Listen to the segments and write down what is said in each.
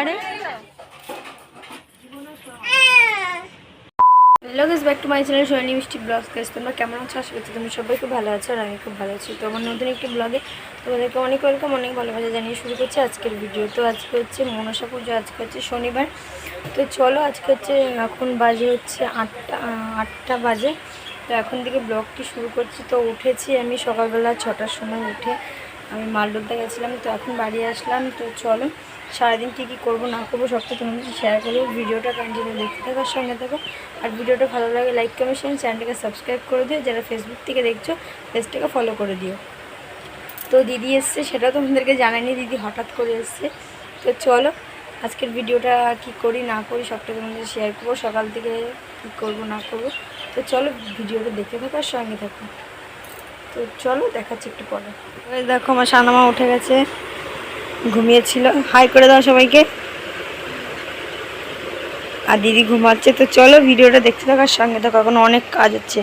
আরে hello guys back to my channel Sonali Mishti vlog guys তোমরা কেমন আছো? আশা করছি তুমি সবাই খুব ভালো আছো আর আমি খুব ভালো আছি। তো আমার নতুন একটি ব্লগে তোমাদেরকে অনেক ওয়েলকাম অনেক ভালোবাসা জানিয়ে শুরু করছি আজকের ভিডিও তো আজকে হচ্ছে মনসা পুজো, আজকে হচ্ছে শনিবার। তো চলো, আজকে হচ্ছে এখন বাজে হচ্ছে আটটা আটটা বাজে। তো এখন থেকে ব্লগটি শুরু করছি। তো উঠেছি আমি সকালবেলা ছটার সময় উঠে। আমি মালদোদ্দা গেছিলাম, তো এখন বাড়ি আসলাম, তো চলো সারাদিন কী কী করব না করব সবটা তোমাদের শেয়ার করব। ভিডিওটা কন্টিনিউ দেখতে থাকো আর সঙ্গে থাকো। আর ভিডিওটা ভালো লাগে লাইক কমেন্ট শেয়ার চ্যানেলটাকে সাবস্ক্রাইব করে দিও। যারা ফেসবুক থেকে দেখছ পেজটাকে ফলো করে দিও। তো দিদি এসছে, সেটাও তোমাদেরকে জানাইনি, দিদি হঠাৎ করে এসছে। তো চলো আজকের ভিডিওটা কি করি, না করি, সবটা তোমাদের শেয়ার করব। সকাল থেকে কী করব, না করব। তো চলো ভিডিওটা দেখতে থাকো আর সঙ্গে থাকো। তো চলো দেখাচ্ছি একটু পরে। দেখো আমার সানামা উঠে গেছে। ঘুমিয়েছিল। হাই করে দাও সবাইকে। আর দিদি ঘুমাচ্ছে। তো চলো ভিডিওটা দেখতে থাকার সঙ্গে থাকো এখন অনেক কাজ হচ্ছে।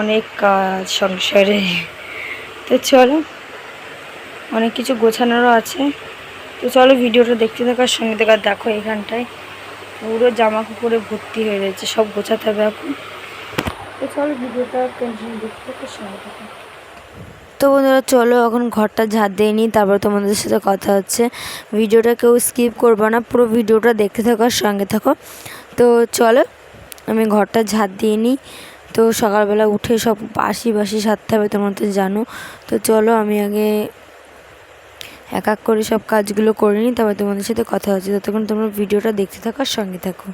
অনেক কাজ সংসারে। তো চলো। অনেক কিছু গোছানোরও আছে। তো চলো ভিডিওটা দেখতে থাকার সঙ্গে থাকার দেখো এখানটায় পুরো জামা কাপড়ে ভর্তি হয়ে রয়েছে। সব গোছাতে হবে এখন। তো চলো ভিডিওটা বন্ধুরা, চলো এখন ঘরটা ঝাড় দিয়ে নিই, তারপর তোমাদের সাথে কথা হচ্ছে। ভিডিওটা কেউ স্কিপ করব না, পুরো ভিডিওটা দেখতে থাকো আর সঙ্গে থাকো। তো চলো, আমি ঘরটা ঝাড় দিয়ে নিই। তো সকালবেলা উঠে সব বাসি বাসি সারতে হবে, তোমরা তো জানো। তো চলো, আমি আগে এক এক করে সব কাজগুলো করে নিই, তারপর তোমাদের সাথে কথা হচ্ছে। ততক্ষণ তোমরা ভিডিওটা দেখতে থাকো আর সঙ্গে থাকো।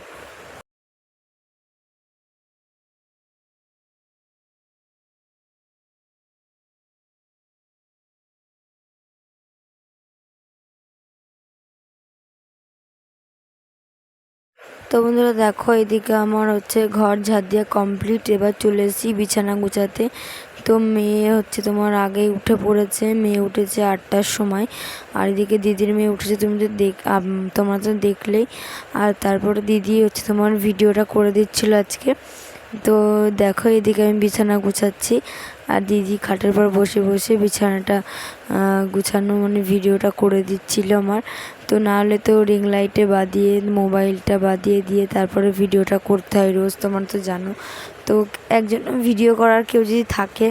তো বন্ধুরা দেখো, এদিকে আমার হচ্ছে ঘর ঝাড় দেওয়া কমপ্লিট এবার চলে এসেছি বিছানা গুছাতে। তো মেয়ে হচ্ছে তোমার আগেই উঠে পড়েছে। মেয়ে উঠেছে আটটার সময়। আর এদিকে দিদির মেয়ে উঠেছে, তুমি তো দেখ তোমরা তো দেখলেই। আর তারপরে দিদি হচ্ছে তোমার ভিডিওটা করে দিচ্ছিল আজকে। তো দেখো, এদিকে আমি বিছানা গুছাচ্ছি। আর দিদি খাটের পর বসে বসে বিছানাটা গুছানো মানে ভিডিওটা করে দিচ্ছিল আমার। তো না হলে তো রিং লাইটে বাদিয়ে মোবাইলটা বাদিয়ে দিয়ে তারপরে ভিডিওটা করতে হয় রোজ, তোমার তো জানো। তো একজন ভিডিও করার কেউ যদি থাকে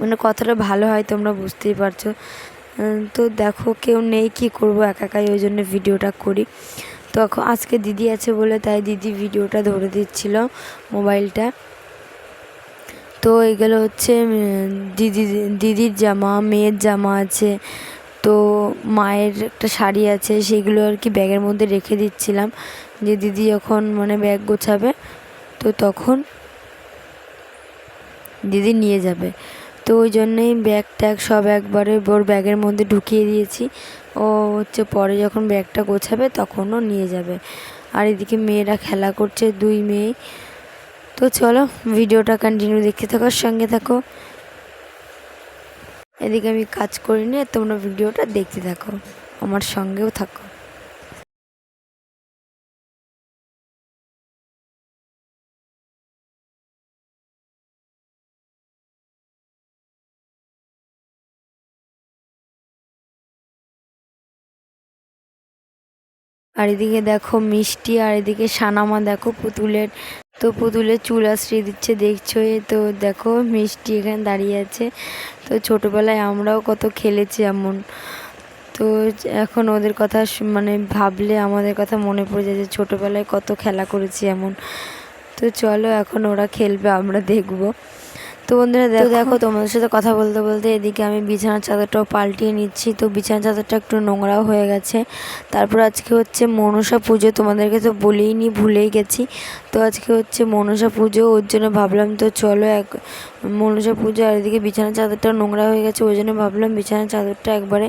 মানে কতটা ভালো হয়, তোমরা বুঝতেই পারছ। তো দেখো কেউ নেই, কি করব, একা একাই ওই জন্য ভিডিওটা করি। তো এখন আজকে দিদি আছে বলে তাই দিদি ভিডিওটা ধরে দিচ্ছিল মোবাইলটা তো এগুলো হচ্ছে দিদি, দিদির জামা, মেয়ের জামা আছে। তো মায়ের একটা শাড়ি আছে, সেগুলো আর কি ব্যাগের মধ্যে রেখে দিচ্ছিলাম। যে দিদি যখন মানে ব্যাগ গোছাবে, তো তখন দিদি নিয়ে যাবে। তো ওই জন্যই ব্যাগ ট্যাগ সব একবারে ওর ব্যাগের মধ্যে ঢুকিয়ে দিয়েছি। ও হচ্ছে পরে যখন ব্যাগটা গোছাবে, তখনও নিয়ে যাবে। আর এদিকে মেয়েরা খেলা করছে, দুই মেয়ে। তো চলো, ভিডিওটা কন্টিনিউ দেখতে থাকো, সঙ্গে থাকো। এদিকে আমি কাজ করি নিয়ে তোমরা ভিডিওটা দেখতে থাকো, আমার সঙ্গেও থাকো। আর এদিকে দেখো মিষ্টি, আর এদিকে সানামা দেখো পুতুলের। তো পুতুলের চুল আশ্রিয়ে দিচ্ছে, দেখছ? তো দেখো মিষ্টি এখানে দাঁড়িয়ে আছে। তো ছোটোবেলায় আমরাও কত খেলেছি এমন। তো এখন ওদের কথা মানে ভাবলে আমাদের কথা মনে পড়ে যায় যে ছোটোবেলায় কত খেলা করেছি এমন। তো চলো এখন ওরা খেলবে, আমরা দেখব। তো বন্ধুরা দেখো দেখো তোমাদের সাথে কথা বলতে বলতে এদিকে আমি বিছানার চাদরটাও পাল্টিয়ে নিচ্ছি। তো বিছানার চাদরটা একটু নোংরাও হয়ে গেছে। তারপর আজকে হচ্ছে মনসা পুজো তোমাদেরকে তো বলেই নি ভুলেই গেছি। তো আজকে হচ্ছে মনসা পুজো ওর জন্য ভাবলাম তো চলো এক মনসা পুজো আর এদিকে বিছানার চাদরটাও নোংরা হয়ে গেছে ওই জন্য ভাবলাম বিছানার চাদরটা একবারে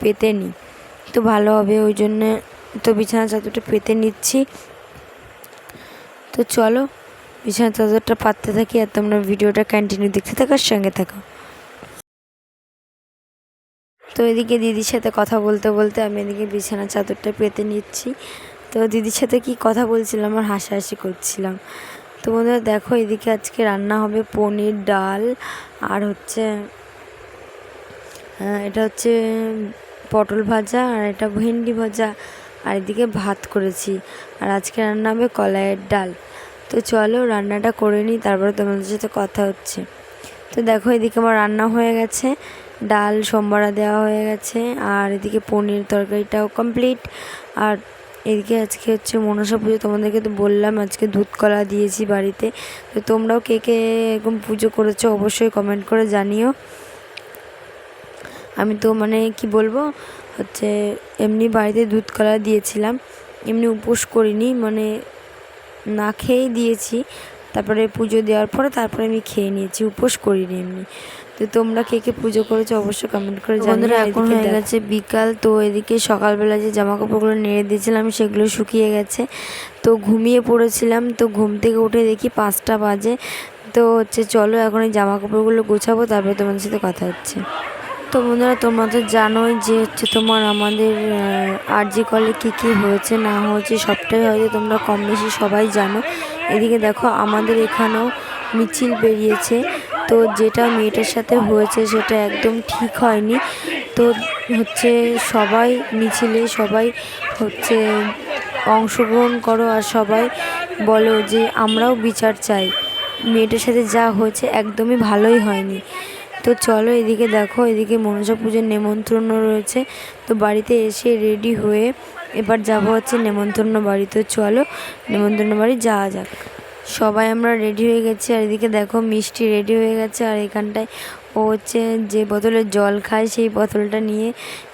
পেতে নিই তো ভালো হবে ওই জন্যে তো বিছানার চাদরটা পেতে নিচ্ছি। তো চলো বিছানার চাদরটা পাততে থাকি আর তোমরা ভিডিওটা কন্টিনিউ দেখতে থাকো আর সঙ্গে থাকো। তো এদিকে দিদির সাথে কথা বলতে বলতে আমি এদিকে বিছানার চাদরটা পেতে নিচ্ছি। তো দিদির সাথে কি কথা বলছিলাম আর হাসাহাসি করছিলাম। তো বন্ধুরা দেখো এদিকে আজকে রান্না হবে পনির ডাল আর হচ্ছে এটা হচ্ছে পটল ভাজা আর এটা ভেন্ডি ভাজা। আর এদিকে ভাত করেছি। আর আজকে রান্না হবে কলাইয়ের ডাল। তো চলো রান্নাটা করে নিই, তারপরে তোমাদের সাথে কথা হচ্ছে। তো দেখো, এদিকে আমার রান্না হয়ে গেছে, ডাল, সোমবারা দেওয়া হয়ে গেছে, আর এদিকে পনির তরকারিটাও কমপ্লিট আর এদিকে আজকে হচ্ছে মনসা পুজো, তোমাদেরকে তো বললাম, আজকে দুধ কলা দিয়েছি বাড়িতে। তো তোমরাও কে কে এরকম পুজো করেছ অবশ্যই কমেন্ট করে জানিও। আমি তো মানে কি বলব, হচ্ছে এমনি বাড়িতে দুধ কলা দিয়েছিলাম, এমনি উপোস করিনি মানে না খেয়েই দিয়েছি। তারপরে পুজো দেওয়ার পরে তারপরে আমি খেয়ে নিয়েছি উপোস করিনি এমনি। তো তোমরা কে কে পুজো করেছ অবশ্যই কমেন্ট করে জানিও এখন হয়ে গেছে বিকাল তো এদিকে সকালবেলা যে জামা কাপড়গুলো নেড়ে দিয়েছিলাম সেগুলো শুকিয়ে গেছে। তো ঘুমিয়ে পড়েছিলাম তো ঘুম থেকে উঠে দেখি পাঁচটা বাজে। তো হচ্ছে চলো এখন এই জামা কাপড়গুলো গোছাবো তারপরে তোমাদের সাথে কথা হচ্ছে। তো বন্ধুরা তোমরা তো জানোই যে হচ্ছে তোমার আমাদের আরজি কলে কী কী হয়েছে, না হয়েছে, সবটাই হয়তো তোমরা কম বেশি সবাই জানো। এদিকে দেখো, আমাদের এখানেও মিছিল বেরিয়েছে। তো যেটা মেয়েটার সাথে হয়েছে, সেটা একদম ঠিক হয়নি। তো হচ্ছে সবাই মিছিলে সবাই হচ্ছে অংশগ্রহণ করো আর সবাই বলো যে আমরাও বিচার চাই। মেয়েটার সাথে যা হয়েছে, একদমই ভালোই হয়নি। তো চলো এদিকে দেখো, এদিকে মনসা পুজোর নেমন্ত্রণ রয়েছে। তো বাড়িতে এসে রেডি হয়ে এবার যাব হচ্ছে নেমন্ত্রণ বাড়ি। তো চলো নেমন্ত্রণ বাড়ি যাওয়া যাক। সবাই আমরা রেডি হয়ে গেছি, আর এদিকে দেখো মিষ্টি রেডি হয়ে গেছে, আর এখানটায় ও হচ্ছে যে বোতলে জল খায় সেই বোতলটা নিয়ে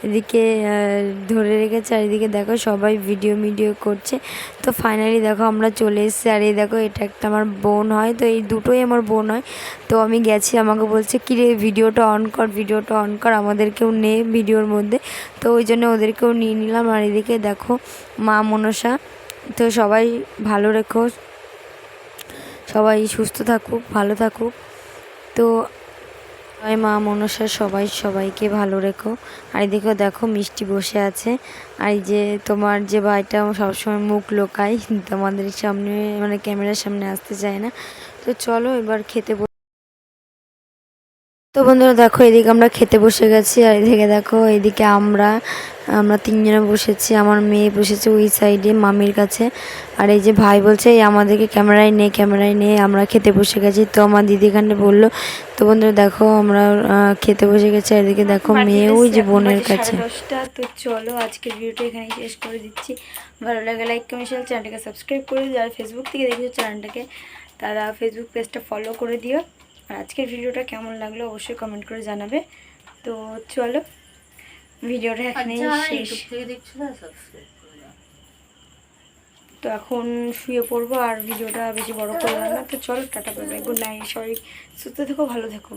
এদিকে ধরে রেখেছে। আর এদিকে দেখো সবাই ভিডিও মিডিও করছে। তো ফাইনালি দেখো আমরা চলে এসেছি। আর এই দেখো এটা একটা আমার বোন হয়। তো এই দুটোই আমার বোন হয়। তো আমি গেছি, আমাকে বলছে, কি রে ভিডিওটা অন কর ভিডিওটা অন কর। আমাদেরকেও নে ভিডিওর মধ্যে। তো ওই জন্য ওদেরকেও নিয়ে নিলাম। আর এদিকে দেখো মা মনসা। তো সবাই ভালো রেখো। সবাই সুস্থ থাকুক, ভালো থাকুক। তো সবাই, মা, মনসা, সবাই, সবাইকে ভালো রেখো। আর এদিকে দেখো মিষ্টি বসে আছে। আর যে তোমার যে ভাইটা সবসময় মুখ লোকায়, তোমাদের সামনে মানে ক্যামেরার সামনে আসতে চায় না। তো চলো এবার খেতে তো বন্ধুরা দেখো এদিকে আমরা খেতে বসে গেছি আর এদিকে দেখো এদিকে আমরা আমরা তিনজনে বসেছি। আমার মেয়ে বসেছে ওই সাইডে মামির কাছে। আর এই যে ভাই বলছে এই আমাদেরকে ক্যামেরায় নে ক্যামেরায় নে আমরা খেতে বসে গেছি। তো আমার দিদি এখানে বলল তো বন্ধুরা দেখো আমরা খেতে বসে গেছি আর এদিকে দেখো মেয়ে ওই যে বোনের কাছে। দশটা। তো চলো আজকের ভিডিওটা এখানে শেষ করে দিচ্ছি। ভালো লাগে লাইক কমেন্ট শেয়ার চ্যানেলটাকে সাবস্ক্রাইব করে দিও। আর ফেসবুক থেকে দেখেছ চ্যানেলটাকে তারা ফেসবুক পেজটা ফলো করে দিও। আর আজকের ভিডিওটা কেমন লাগল অবশ্যই কমেন্ট করে জানাবে। তো চলো ভিডিওটা এখানেই শেষ। তো এখন শুয়ে পড়ব আর ভিডিওটা বেশি বড় করলাম না। তো চলো tata bye good night sorry সুস্থ থেকো ভালো থেকো।